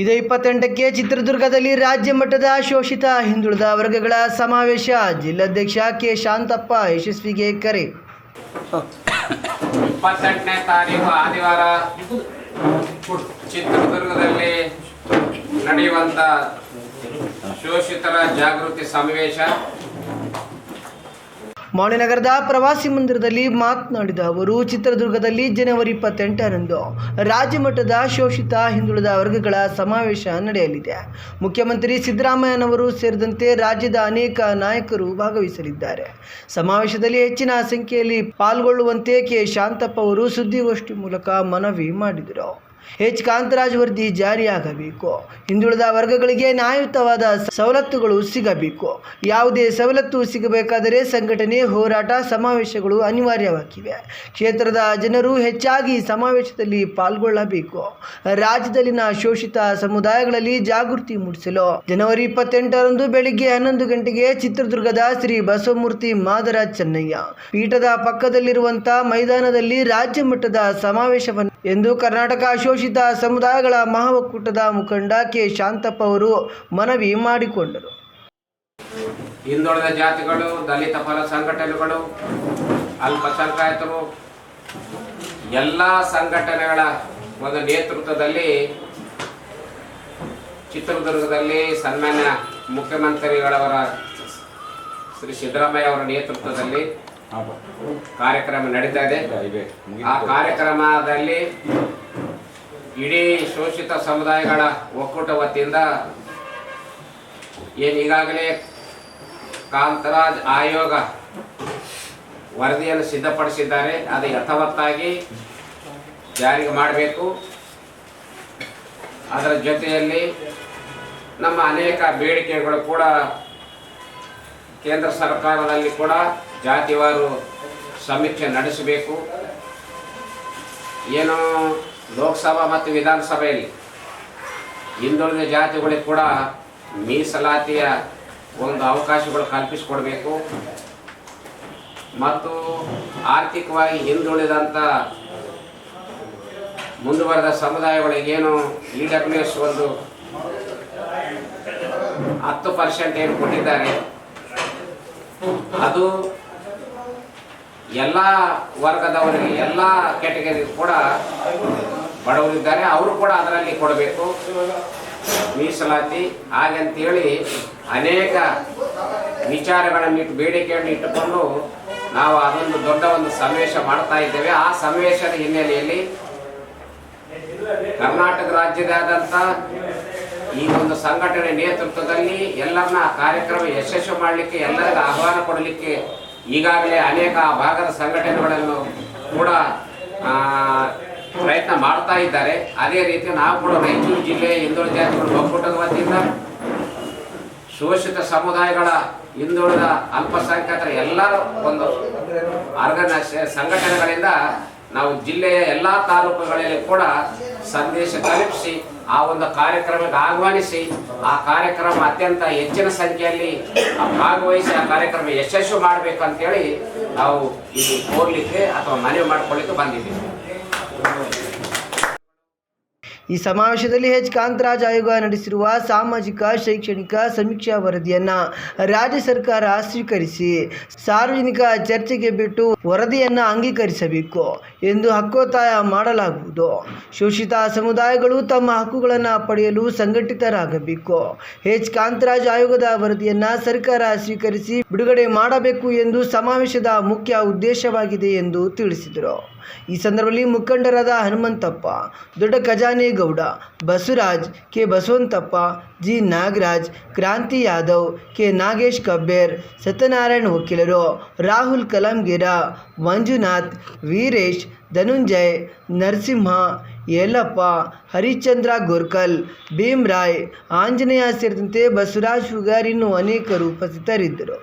ಇದೇ ಇಪ್ಪತ್ತೆಂಟಕ್ಕೆ ಚಿತ್ರದುರ್ಗದಲ್ಲಿ ರಾಜ್ಯ ಮಟ್ಟದ ಶೋಷಿತ ಹಿಂದುಳಿದ ವರ್ಗಗಳ ಸಮಾವೇಶ. ಜಿಲ್ಲಾಧ್ಯಕ್ಷ ಕೆ. ಶಾಂತಪ್ಪ ಯಶಸ್ವಿಗೆ ಕರೆ. ಇಪ್ಪತ್ತೆಂಟನೇ ತಾರೀಕು ಆದಿವಾರ ಚಿತ್ರದುರ್ಗದಲ್ಲಿ ನಡೆಯುವಂತ ಶೋಷಿತರ ಜಾಗೃತಿ ಸಮಾವೇಶ. ಮಾಣಿನಗರದ ಪ್ರವಾಸಿ ಮಂದಿರದಲ್ಲಿ ಮಾತನಾಡಿದ ಅವರು, ಚಿತ್ರದುರ್ಗದಲ್ಲಿ ಜನವರಿ ಇಪ್ಪತ್ತೆಂಟರಂದು ರಾಜ್ಯಮಟ್ಟದ ಶೋಷಿತ ಹಿಂದುಳಿದ ವರ್ಗಗಳ ಸಮಾವೇಶ ನಡೆಯಲಿದೆ. ಮುಖ್ಯಮಂತ್ರಿ ಸಿದ್ದರಾಮಯ್ಯನವರು ಸೇರಿದಂತೆ ರಾಜ್ಯದ ಅನೇಕ ನಾಯಕರು ಭಾಗವಹಿಸಲಿದ್ದಾರೆ. ಸಮಾವೇಶದಲ್ಲಿ ಹೆಚ್ಚಿನ ಸಂಖ್ಯೆಯಲ್ಲಿ ಪಾಲ್ಗೊಳ್ಳುವಂತೆ ಕೆ. ಶಾಂತಪ್ಪ ಅವರು ಸುದ್ದಿಗೋಷ್ಠಿ ಮೂಲಕ ಮನವಿ ಮಾಡಿದರು. ಎಚ್ ಕಾಂತರಾಜ್ ವರದಿ ಜಾರಿಯಾಗಬೇಕು. ಹಿಂದುಳಿದ ವರ್ಗಗಳಿಗೆ ನ್ಯಾಯಯುತವಾದ ಸವಲತ್ತುಗಳು ಸಿಗಬೇಕು. ಯಾವುದೇ ಸವಲತ್ತು ಸಿಗಬೇಕಾದರೆ ಸಂಘಟನೆ, ಹೋರಾಟ, ಸಮಾವೇಶಗಳು ಅನಿವಾರ್ಯವಾಗಿವೆ. ಕ್ಷೇತ್ರದ ಜನರು ಹೆಚ್ಚಾಗಿ ಸಮಾವೇಶದಲ್ಲಿ ಪಾಲ್ಗೊಳ್ಳಬೇಕು. ರಾಜ್ಯದಲ್ಲಿನ ಶೋಷಿತ ಸಮುದಾಯಗಳಲ್ಲಿ ಜಾಗೃತಿ ಮೂಡಿಸಲು. ಜನವರಿ ಇಪ್ಪತ್ತೆಂಟರಂದು ಬೆಳಿಗ್ಗೆ ಹನ್ನೊಂದು ಗಂಟೆಗೆ ಚಿತ್ರದುರ್ಗದ ಶ್ರೀ ಬಸವಮೂರ್ತಿ ಮಾದರಾಜ್ ಚೆನ್ನಯ್ಯ. ಪೀಠದ ಪಕ್ಕದಲ್ಲಿರುವಂತಹ ಮೈದಾನದಲ್ಲಿ ರಾಜ್ಯ ಮಟ್ಟದ ಸಮಾವೇಶವನ್ನು ಎಂದು ಕರ್ನಾಟಕ ಶೋಷಿತ ಸಮುದಾಯಗಳ ಮಹಾಒಕ್ಕೂಟದ ಮುಖಂಡ ಕೆ. ಶಾಂತಪ್ಪ ಅವರು ಮನವಿ ಮಾಡಿಕೊಂಡರು. ಹಿಂದುಳಿದ ಜಾತಿಗಳು, ದಲಿತ ಪರ ಸಂಘಟನೆಗಳು, ಅಲ್ಪಸಂಖ್ಯಾತರು, ಎಲ್ಲ ಸಂಘಟನೆಗಳ ಒಂದು ನೇತೃತ್ವದಲ್ಲಿ ಚಿತ್ರದುರ್ಗದಲ್ಲಿ ಸನ್ಮಾನ್ಯ ಮುಖ್ಯಮಂತ್ರಿಗಳವರ ಶ್ರೀ ಸಿದ್ದರಾಮಯ್ಯ ಅವರ ನೇತೃತ್ವದಲ್ಲಿ ಕಾರ್ಯಕ್ರಮ ನಡೀತಾ ಇದೆ. ಆ ಕಾರ್ಯಕ್ರಮದಲ್ಲಿ ಇಡೀ ಶೋಷಿತ ಸಮುದಾಯಗಳ ಒಕ್ಕೂಟ ವತಿಯಿಂದ ಏನು ಈಗಾಗಲೇ ಕಾಂತರಾಜ್ ಆಯೋಗ ವರದಿಯನ್ನು ಸಿದ್ಧಪಡಿಸಿದ್ದಾರೆ. ಅದು ಯಥಾವತ್ತಾಗಿ ಜಾರಿಗೆ ಮಾಡಬೇಕು. ಅದರ ಜೊತೆಯಲ್ಲಿ ನಮ್ಮ ಅನೇಕ ಬೇಡಿಕೆಗಳು ಕೂಡ ಕೇಂದ್ರ ಸರ್ಕಾರದಲ್ಲಿ ಕೂಡ ಜಾತಿವಾರು ಸಮೀಕ್ಷೆ ನಡೆಸಬೇಕು. ಏನು ಲೋಕಸಭಾ ಮತ್ತು ವಿಧಾನಸಭೆಯಲ್ಲಿ ಹಿಂದುಳಿದ ಜಾತಿಗಳಿಗೆ ಕೂಡ ಮೀಸಲಾತಿಯ ಒಂದು ಅವಕಾಶಗಳು ಕಲ್ಪಿಸಿಕೊಡಬೇಕು. ಮತ್ತು ಆರ್ಥಿಕವಾಗಿ ಹಿಂದುಳಿದಂಥ ಮುಂದುವರೆದ ಸಮುದಾಯಗಳಿಗೇನು ಇ ಡಬ್ಲ್ಯೂ ಎಸ್ ಒಂದು ಹತ್ತು ಪರ್ಸೆಂಟ್ ಏನು ಕೊಟ್ಟಿದ್ದಾರೆ. ಅದು ಎಲ್ಲ ವರ್ಗದವರಿಗೆ ಎಲ್ಲ ಕ್ಯಾಟಗರಿ ಕೂಡ ಬಡವರಿದ್ದಾರೆ ಅವರು ಕೂಡ ಅದರಲ್ಲಿ ಕೊಡಬೇಕು. ಮೀಸಲಾತಿ. ಹಾಗಂತೇಳಿ ಅನೇಕ ವಿಚಾರಗಳನ್ನು ಇಟ್ಟು, ಬೇಡಿಕೆಯನ್ನು ಇಟ್ಟುಕೊಂಡು ನಾವು ಅದೊಂದು ದೊಡ್ಡ ಒಂದು ಸಮಾವೇಶ ಮಾಡ್ತಾ ಇದ್ದೇವೆ. ಆ ಸಮಾವೇಶದ ಹಿನ್ನೆಲೆಯಲ್ಲಿ ಕರ್ನಾಟಕ ರಾಜ್ಯದಾದಂಥ ಈ ಒಂದು ಸಂಘಟನೆ ನೇತೃತ್ವದಲ್ಲಿ ಎಲ್ಲರನ್ನ ಕಾರ್ಯಕ್ರಮ ಯಶಸ್ವಿ ಮಾಡಲಿಕ್ಕೆ, ಎಲ್ಲರಿಗೂ ಆಹ್ವಾನ ಕೊಡಲಿಕ್ಕೆ ಈಗಾಗಲೇ ಅನೇಕ ಭಾಗದ ಸಂಘಟನೆಗಳನ್ನು ಕೂಡ ಪ್ರಯತ್ನ ಮಾಡ್ತಾ ಇದ್ದಾರೆ. ಅದೇ ರೀತಿ ನಾವು ಕೂಡ ರಾಯಚೂರು ಜಿಲ್ಲೆ ಹಿಂದುಳಿದ ಜಾತಿಗಳ ಒಕ್ಕೂಟದ ವತಿಯಿಂದ ಶೋಷಿತ ಸಮುದಾಯಗಳ ಹಿಂದುಳಿದ ಅಲ್ಪಸಂಖ್ಯಾತರ ಎಲ್ಲರೂ ಒಂದು ಆರ್ಗನೈಸ್ ಸಂಘಟನೆಗಳಿಂದ ನಾವು ಜಿಲ್ಲೆಯ ಎಲ್ಲ ತಾಲೂಕುಗಳಲ್ಲಿ ಕೂಡ ಸಂದೇಶ ತಲುಪಿಸಿ, ಆ ಒಂದು ಕಾರ್ಯಕ್ರಮಕ್ಕೆ ಆಹ್ವಾನಿಸಿ, ಆ ಕಾರ್ಯಕ್ರಮ ಅತ್ಯಂತ ಹೆಚ್ಚಿನ ಸಂಖ್ಯೆಯಲ್ಲಿ ಭಾಗವಹಿಸಿ ಆ ಕಾರ್ಯಕ್ರಮ ಯಶಸ್ವಿ ಮಾಡಬೇಕಂತೇಳಿ ನಾವು ಇಲ್ಲಿ ಕೋರ್ಲಿಕ್ಕೆ ಅಥವಾ ಮನವಿ ಮಾಡ್ಕೊಳ್ಳಿಕ್ಕೆ ಬಂದಿದ್ದೀವಿ. ಈ ಸಮಾವೇಶದಲ್ಲಿ ಎಚ್ ಕಾಂತರಾಜ್ ಆಯೋಗ ನಡೆಸಿರುವ ಸಾಮಾಜಿಕ, ಶೈಕ್ಷಣಿಕ ಸಮೀಕ್ಷಾ ವರದಿಯನ್ನು ರಾಜ್ಯ ಸರ್ಕಾರ ಸ್ವೀಕರಿಸಿ ಸಾರ್ವಜನಿಕ ಚರ್ಚೆಗೆ ಬಿಟ್ಟು ವರದಿಯನ್ನು ಅಂಗೀಕರಿಸಬೇಕು ಎಂದು ಹಕ್ಕೊತ್ತಾಯ ಮಾಡಲಾಗುವುದು. ಶೋಷಿತ ಸಮುದಾಯಗಳು ತಮ್ಮ ಹಕ್ಕುಗಳನ್ನು ಪಡೆಯಲು ಸಂಘಟಿತರಾಗಬೇಕು. ಎಚ್ ಕಾಂತರಾಜ್ ಆಯೋಗದ ವರದಿಯನ್ನು ಸರ್ಕಾರ ಸ್ವೀಕರಿಸಿ ಬಿಡುಗಡೆ ಮಾಡಬೇಕು ಎಂದು ಸಮಾವೇಶದ ಮುಖ್ಯ ಉದ್ದೇಶವಾಗಿದೆ ಎಂದು ತಿಳಿಸಿದರು. ಈ ಸಂದರ್ಭದಲ್ಲಿ ಮುಖಂಡರಾದ ಹನುಮಂತಪ್ಪ, ದೊಡ್ಡ ಖಜಾನೆ Gowda Basavaraj K. Basavanthappa, G. Nagaraj, Kranti Yadav K. Nagesh Kabber, Satyanarayan ವಕೀಲರು, ರಾಹುಲ್ ಕಲಂಗಿರ, ಮಂಜುನಾಥ್, ವೀರೇಶ್, ಧನುಂಜಯ್, ನರಸಿಂಹ, ಯಲ್ಲಪ್ಪ, ಹರಿಶ್ಚಂದ್ರ ಗೋರ್ಕಲ್, ಭೀಮ್ರಾಯ್, ಆಂಜನೇಯ ಸೇರಿದಂತೆ ಬಸವರಾಜ್ ಹುಗಾರ್ ಇನ್ನೂ ಅನೇಕರು ಉಪಸ್ಥಿತರಿದ್ದರು.